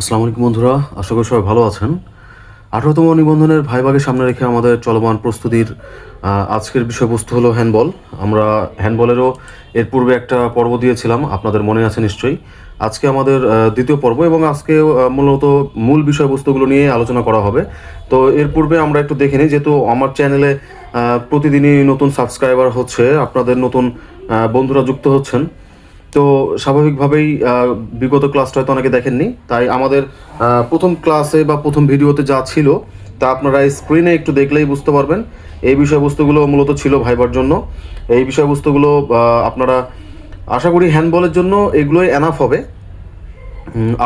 আসসালামু আলাইকুম বন্ধুরা, আশা করি সবাই ভালো আছেন। আঠারোতম নিবন্ধনের ভাইভাগে সামনে রেখে আমাদের চলমান প্রস্তুতির আজকের বিষয়বস্তু হলো হ্যান্ডবল। আমরা হ্যান্ডবলেরও এর পূর্বে একটা পর্ব দিয়েছিলাম, আপনাদের মনে আছে নিশ্চয়ই। আজকে আমাদের দ্বিতীয় পর্ব এবং আজকে মূলত মূল বিষয়বস্তুগুলো নিয়ে আলোচনা করা হবে। তো এর পূর্বে আমরা একটু দেখে নিই, যেহেতু আমার চ্যানেলে প্রতিদিনই নতুন সাবস্ক্রাইবার হচ্ছে, আপনাদের নতুন বন্ধুরা যুক্ত হচ্ছেন। তো স্বাভাবিকভাবেই বিগত ক্লাসটা হয়তো অনেকে দেখেননি। তাই আমাদের প্রথম ক্লাসে বা প্রথম ভিডিওতে যা ছিল, তা আপনারা স্ক্রিনে একটু দেখলেই বুঝতে পারবেন। এই বিষয়বস্তুগুলো মূলত ছিল ভাইবার জন্য। এই বিষয়বস্তুগুলো আপনারা আশা করি হ্যান্ডবলের জন্য এগুলোই এনাফ হবে।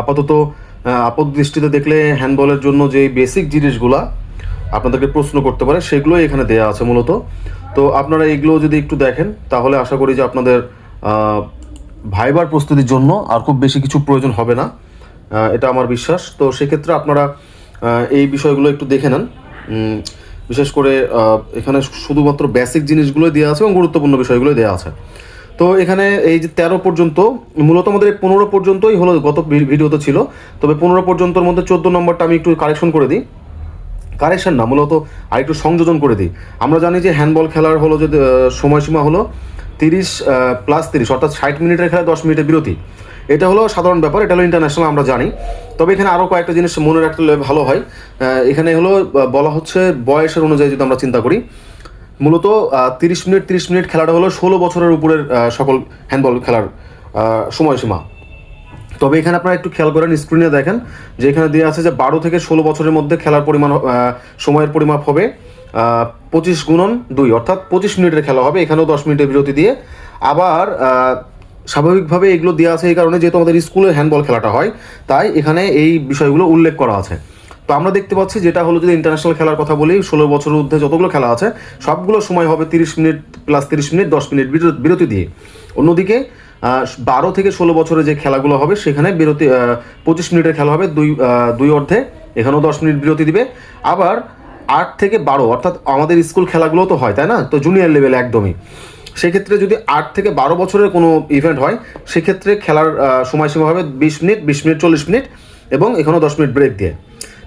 আপাতত আপাত দৃষ্টিতে দেখলে হ্যান্ডবলের জন্য যে বেসিক জিনিসগুলা আপনাদেরকে প্রশ্ন করতে পারে, সেগুলোই এখানে দেয়া আছে মূলত। তো আপনারা এগুলো যদি একটু দেখেন, তাহলে আশা করি যে আপনাদের ভাইবার প্রস্তুতির জন্য আর খুব বেশি কিছু প্রয়োজন হবে না। এটা আমার বিশ্বাস। তো সেক্ষেত্রে আপনারা এই বিষয়গুলো একটু দেখে নেন। বিশেষ করে এখানে শুধুমাত্র বেসিক জিনিসগুলোই দেওয়া আছে এবং গুরুত্বপূর্ণ বিষয়গুলোই দেওয়া আছে। তো এখানে এই যে তেরো পর্যন্ত, মূলত আমাদের এই পনেরো পর্যন্তই হলো, গত ভিডিওতে ছিল। তবে পনেরো পর্যন্তর মধ্যে চোদ্দ নম্বরটা আমি একটু কারেকশন করে দিই। কারেকশন না, মূলত আরেকটু সংযোজন করে দিই। আমরা জানি যে হ্যান্ডবল খেলার হলো যে সময়সীমা হলো তিরিশ প্লাস তিরিশ, অর্থাৎ ষাট মিনিটের খেলা, দশ মিনিটের বিরতি। এটা হলো সাধারণ ব্যাপার, এটা হলো ইন্টারন্যাশনাল আমরা জানি। তবে এখানে আরও কয়েকটা জিনিস মনে রাখতে ভালো হয়। এখানে হলো বলা হচ্ছে বয়সের অনুযায়ী যদি আমরা চিন্তা করি, মূলত তিরিশ মিনিট তিরিশ মিনিট খেলাটা হলো ষোলো বছরের উপরের সকল হ্যান্ডবল খেলার সময়সীমা। তবে এখানে আপনারা একটু খেয়াল করেন স্ক্রিনে দেখেন যে এখানে দেওয়া আছে যে বারো থেকে ষোলো বছরের মধ্যে খেলার পরিমাণ সময়ের পরিমাপ হবে। পঁচিশ গুণন দুই, অর্থাৎ পঁচিশ মিনিটের খেলা হবে, এখানেও দশ মিনিটের বিরতি দিয়ে। আবার স্বাভাবিকভাবে এগুলো দেওয়া আছে এই কারণে যেহেতু আমাদের স্কুলে হ্যান্ডবল খেলাটা হয়, তাই এখানে এই বিষয়গুলো উল্লেখ করা আছে। তো আমরা দেখতে পাচ্ছি যেটা হলো যদি ইন্টারন্যাশনাল খেলার কথা বলি, ষোলো বছরের ঊর্ধ্বে যতগুলো খেলা আছে, সবগুলো সময় হবে তিরিশ মিনিট প্লাস তিরিশ মিনিট, দশ মিনিট বিরতি- দিয়ে। অন্যদিকে বারো থেকে ষোলো বছরের যে খেলাগুলো হবে, সেখানে বিরতি পঁচিশ মিনিটের খেলা হবে, দুই দুই অর্ধে। এখানেও দশ মিনিট বিরতি দিবে। আবার আট থেকে বারো, অর্থাৎ আমাদের স্কুল খেলাগুলো তো হয়, তাই না? তো জুনিয়র লেভেল একদমই। সেক্ষেত্রে যদি আট থেকে বারো বছরের কোনো ইভেন্ট হয়, সেক্ষেত্রে খেলার সময়সীমা হবে বিশ মিনিট বিশ মিনিট, চল্লিশ মিনিট এবং এখানেও দশ মিনিট ব্রেক দিয়ে।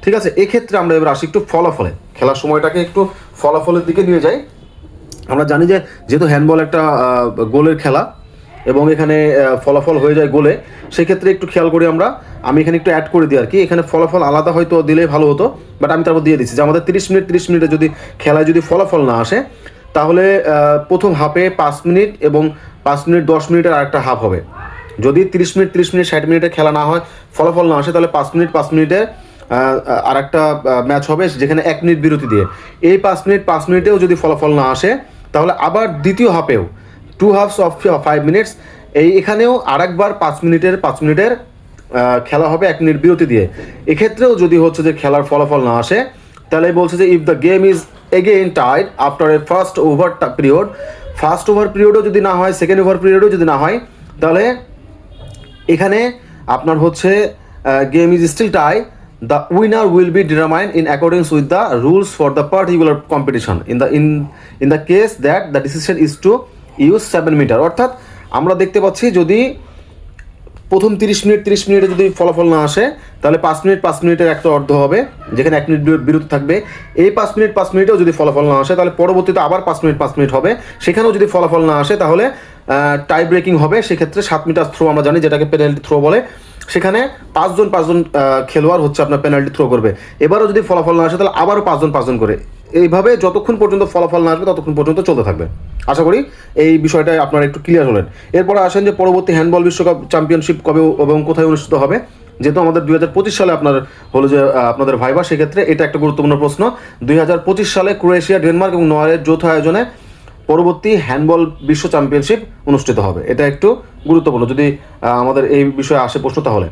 ঠিক আছে, এক্ষেত্রে আমরা এবার আসি একটু ফলাফলে। খেলার সময়টাকে একটু ফলাফলের দিকে নিয়ে যাই। আমরা জানি যে যেহেতু হ্যান্ডবল একটা গোলের খেলা এবং এখানে ফলাফল হয়ে যায় গোলে। সেক্ষেত্রে একটু খেয়াল করি আমরা। আমি এখানে একটু অ্যাড করে দিই আর কি। এখানে ফলাফল আলাদা হয়তো দিলে ভালো হতো বাট আমি তারপর দিয়ে দিচ্ছি। যে আমাদের তিরিশ মিনিট, তিরিশ মিনিটে যদি খেলায় যদি ফলাফল না আসে, তাহলে প্রথম হাফে পাঁচ মিনিট এবং পাঁচ মিনিট, দশ মিনিটের আরেকটা হাফ হবে। যদি তিরিশ মিনিট তিরিশ মিনিট, ষাট মিনিটে খেলা না হয়, ফলাফল না আসে, তাহলে পাঁচ মিনিট, পাঁচ মিনিটে আর একটা ম্যাচ হবে যেখানে এক মিনিট বিরতি দিয়ে। এই পাঁচ মিনিট, পাঁচ মিনিটেও যদি ফলাফল না আসে, তাহলে আবার দ্বিতীয় হাফেও two halves of five minutes এই এখানেও আরেকবার পাঁচ মিনিটের পাঁচ মিনিটের খেলা হবে এক মিনিট বিরতি দিয়ে। এক্ষেত্রেও যদি হচ্ছে যে খেলার ফলাফল না আসে, তাহলে বলছে যে if the game is again tied after a first over period first over পিরিয়ডও যদি না হয় সেকেন্ড ওভার পিরিয়ডও যদি না হয়, তাহলে এখানে আপনার হচ্ছে game is still tie the winner will be determine in accordance with the rules for the particular competition in the in in the case that the decision is to use seven meter অর্থাৎ আমরা দেখতে পাচ্ছি যদি প্রথম তিরিশ minute, তিরিশ মিনিটে যদি ফলাফল না আসে, তাহলে পাঁচ মিনিট, পাঁচ মিনিটের একটা অর্ধ হবে, যেখানে এক মিনিট বির- বিরতি থাকবে। এই পাঁচ মিনিট, পাঁচ মিনিটেও যদি ফলাফল না আসে, তাহলে পরবর্তীতে আবার পাঁচ মিনিট পাঁচ মিনিট হবে। সেখানেও যদি ফলাফল না আসে, তাহলে টাই ব্রেকিং হবে। সেক্ষেত্রে সাত মিটার থ্রো আমরা জানি, যেটাকে পেনাল্টি থ্রো বলে। সেখানে পাঁচজন পাঁচজন খেলোয়াড় হচ্ছে আপনার পেনাল্টি থ্রো করবে। এবারও যদি ফলাফল না আসে, তাহলে আবারও পাঁচজন পাঁচজন করে। এইভাবে যতক্ষণ পর্যন্ত ফলাফল না আসবে, ততক্ষণ পর্যন্ত চলতে থাকবে। আশা করি এই বিষয়টাই আপনারা একটু ক্লিয়ার হলেন। এরপরে আসেন যে পরবর্তী হ্যান্ডবল বিশ্বকাপ চ্যাম্পিয়নশিপ কবে এবং কোথায় অনুষ্ঠিত হবে, যেহেতু আমাদের দুই হাজার পঁচিশ সালে আপনার হলো যে আপনাদের ভাইবা, সেক্ষেত্রে এটা একটা গুরুত্বপূর্ণ প্রশ্ন। দুই হাজার পঁচিশ সালে ক্রোয়েশিয়া, ডেনমার্ক এবং নয়ারের যৌথ আয়োজনে পরবর্তী হ্যান্ডবল বিশ্ব চ্যাম্পিয়নশিপ অনুষ্ঠিত হবে। এটা একটু গুরুত্বপূর্ণ। যদি আমাদের এই বিষয়ে আসে প্রশ্ন তাহলে।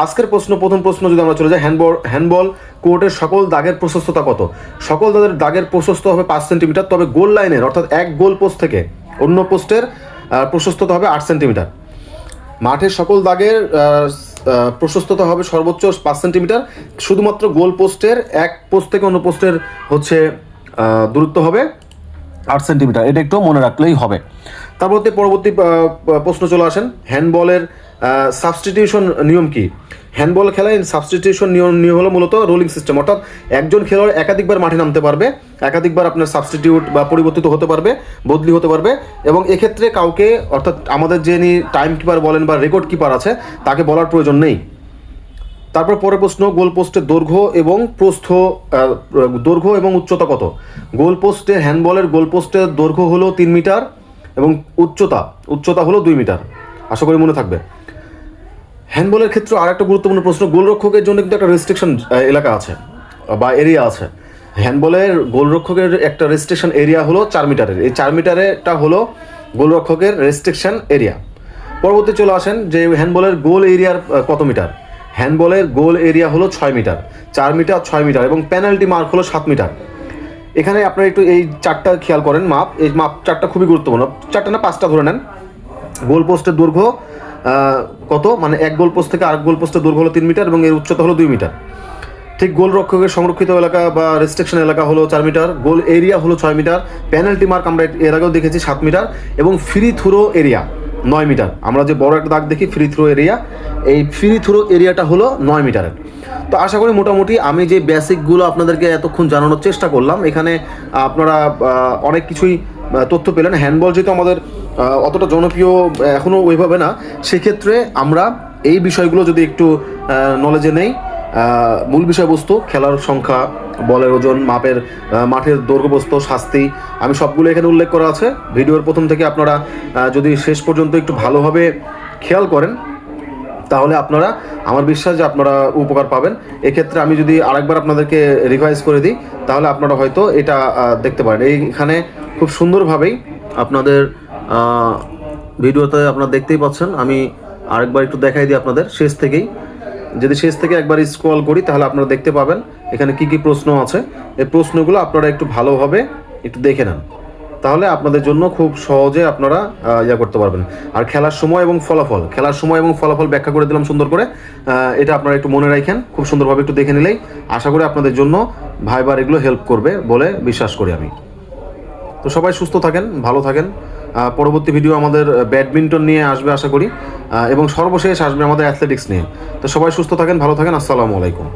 আজকের প্রশ্ন, প্রথম প্রশ্ন যদি আমরা চলে যাই হ্যান্ডবল হ্যান্ডবল কোর্টের সকল দাগের প্রশস্ততা কত? সকল দাগের দাগের প্রশস্ত হবে পাঁচ সেন্টিমিটার তবে গোল লাইনের অর্থাৎ এক গোল পোস্ট থেকে অন্য পোস্টের প্রশস্ততা হবে আট সেন্টিমিটার মাঠের সকল দাগের প্রশস্ততা হবে সর্বোচ্চ পাঁচ সেন্টিমিটার শুধুমাত্র গোল পোস্টের এক পোস্ট থেকে অন্য পোস্টের হচ্ছে দূরত্ব হবে। আট সেন্টিমিটার, এটা একটু মনে রাখলেই হবে। তারপরে পরবর্তী প্রশ্ন চলে আসেন, হ্যান্ডবলের সাবস্টিটিউশন নিয়ম কি? হ্যান্ডবল খেলায় সাবস্টিটিউশন নিয়ম নিয়ম হলো মূলত রোলিং সিস্টেম অর্থাৎ একজন খেলোয়াড় একাধিকবার মাঠে নামতে পারবে, একাধিকবার আপনার সাবস্টিটিউট বা পরিবর্তিত হতে পারবে, বদলি হতে পারবে, এবং এক্ষেত্রে কাউকে, অর্থাৎ আমাদের যিনি টাইম কিপার বলেন বা রেকর্ড কিপার আছে, তাকে বলার প্রয়োজন নেই। তারপর পরের প্রশ্ন, গোল পোস্টের দৈর্ঘ্য এবং প্রস্থ দৈর্ঘ্য এবং উচ্চতা কত? গোল পোস্টে হ্যান্ডবলের গোল পোস্টের দৈর্ঘ্য হলো তিন মিটার এবং উচ্চতা উচ্চতা হলো দুই মিটার। আশা করি মনে থাকবে। হ্যান্ডবলের ক্ষেত্রে আর একটা গুরুত্বপূর্ণ প্রশ্ন, গোলরক্ষকের জন্য কিন্তু একটা রেস্ট্রিকশন এলাকা আছে, বা এরিয়া আছে। হ্যান্ডবলের গোলরক্ষকের একটা রেস্ট্রিকশন এরিয়া হলো চার মিটারের। এই চার মিটারেরটা হলো গোলরক্ষকের রেস্ট্রিকশন এরিয়া পরবর্তী চলে আসেন যে হ্যান্ডবলের গোল এরিয়ার কত মিটার? হ্যান্ডবলের গোল এরিয়া হলো ছয় মিটার, চার মিটার, ছয় মিটার এবং পেনাল্টি মার্ক হলো সাত মিটার। এখানে আপনারা একটু এই চারটা খেয়াল করেন, মাপ, এই মাপ চারটা খুবই গুরুত্বপূর্ণ। চারটা না, পাঁচটা ধরে নেন। গোল পোস্টের দৈর্ঘ্য কত? মানে এক গোল পোস্ট থেকে আরেক গোল পোস্টের দৈর্ঘ্য হলো তিন মিটার এবং এর উচ্চতা হলো দুই মিটার। ঠিক গোল রক্ষকের সংরক্ষিত এলাকা বা রেস্ট্রিকশন এলাকা হলো চার মিটার, গোল এরিয়া হলো ছয় মিটার, পেনাল্টি মার্ক আমরা এর আগেও দেখেছি সাত মিটার এবং ফ্রি থ্রো এরিয়া নয় মিটার। আমরা যে বড় একটা দাগ দেখি ফ্রি থ্রো এরিয়া এই ফ্রি থ্রো এরিয়াটা হলো নয় মিটারের। তো আশা করি মোটামুটি আমি যে বেসিকগুলো আপনাদেরকে এতক্ষণ জানানোর চেষ্টা করলাম, এখানে আপনারা অনেক কিছুই তথ্য পেলেন। হ্যান্ডবল যেহেতু আমাদের অতটা জনপ্রিয় এখনও ওইভাবে না, সেক্ষেত্রে আমরা এই বিষয়গুলো যদি একটু নলেজে নেই মূল বিষয়বস্তু, খেলার সংখ্যা বলের ওজন, মাপের মাঠের দৈর্ঘ্যবস্তু, শাস্তি, আমি সবগুলো এখানে উল্লেখ করা আছে। ভিডিওর প্রথম থেকে আপনারা যদি শেষ পর্যন্ত একটু ভালোভাবে খেয়াল করেন, তাহলে আপনারা, আমার বিশ্বাস যে আপনারা উপকার পাবেন। এক্ষেত্রে আমি যদি আরেকবার আপনাদেরকে রিভাইজ করে দিই, তাহলে আপনারা হয়তো এটা দেখতে পারেন। এইখানে খুব সুন্দরভাবেই আপনাদের ভিডিওতে আপনারা দেখতেই পাচ্ছেন। আমি আরেকবার একটু দেখাই দিই আপনাদের, শেষ থেকেই। যদি শেষ থেকে একবার স্ক্রল করি, তাহলে আপনারা দেখতে পাবেন এখানে কি কি প্রশ্ন আছে। এই প্রশ্নগুলো আপনারা একটু ভালোভাবে একটু দেখে নেন। তাহলে আপনাদের জন্য খুব সহজে আপনারা ইয়া করতে পারবেন। আর খেলার সময় এবং ফলাফল। খেলার সময় এবং ফলাফল ব্যাখ্যা করে দিলাম সুন্দর করে। এটা আপনারা একটু মনে রাখেন, খুব সুন্দরভাবে একটু দেখে নিলেই আশা করি আপনাদের জন্য ভাইবার এগুলো হেল্প করবে বলে বিশ্বাস করি আমি। তো সবাই সুস্থ থাকেন, ভালো থাকেন। পরবর্তী ভিডিও আমাদের ব্যাডমিন্টন নিয়ে আসবে আশা করি। এবং সর্বশেষ আসবে আমাদের অ্যাথলেটিক্স নিয়ে। তো সবাই সুস্থ থাকেন, ভালো থাকেন, আসসালামু আলাইকুম।